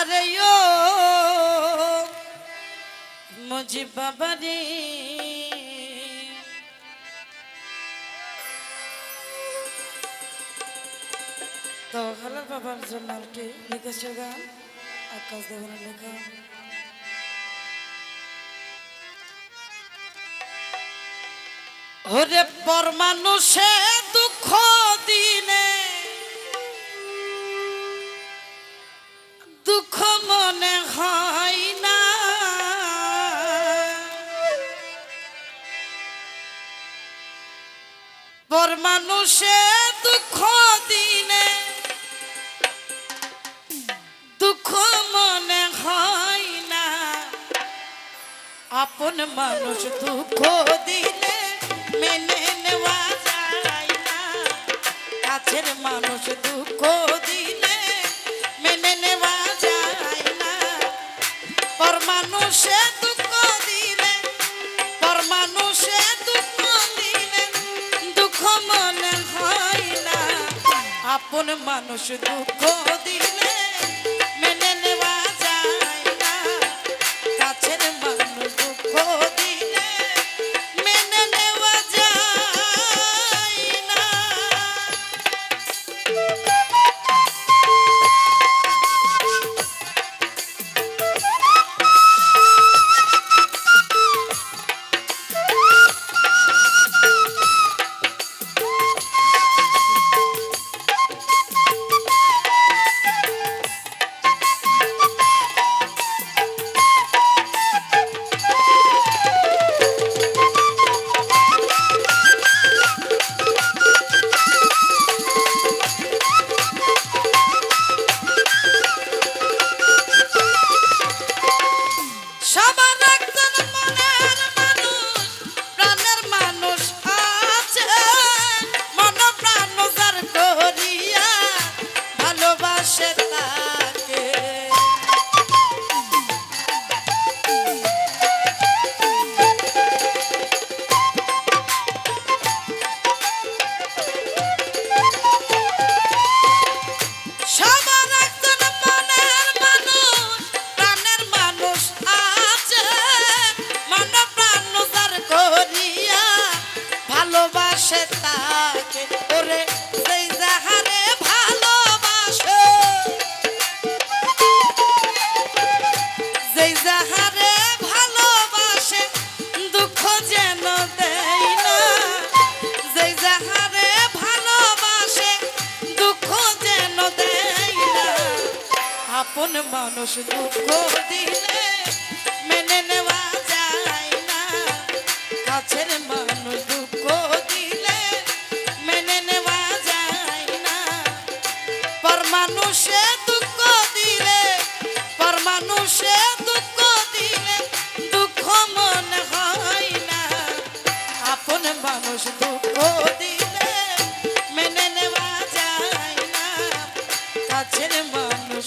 আরে ও মুজি বাবারে তো হালার বাবার জন্য আর কি লিখেছে গান আকাশ দেবনের লেখা ওরে পর মানুষে দুঃখ দিনে মানুষে দুঃখ দিনে, দুঃখ মনে হয় না। আপন মানুষ দুঃখ দিলে মেনে নেওয়া যায় না। কাছের মানুষ দুঃখ দিলে মেনে নেওয়া যায় না। পর মানুষে আপন মানুষ দুঃখ দিলে আপন মানুষ দুঃখ দিলে মেনে নেওয়া যায় না। কাছের মানুষ দুঃখ দিলে মেনে নেওয়া যায় না। পর মানুষে দুঃখ দিলে, পর মানুষে দুঃখ দিলে দুঃখ মনে হয় না। আপন মানুষ দুঃখ দিলে কাছের মানুষ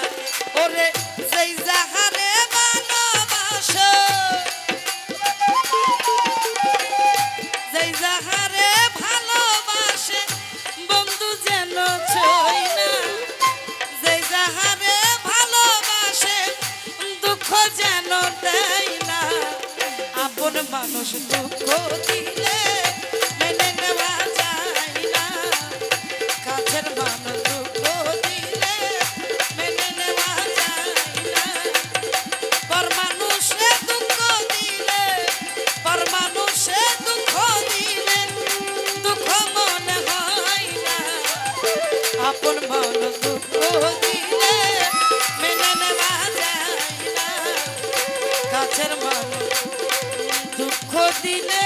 আপন মানুষ দুঃখ দিলে the Dile.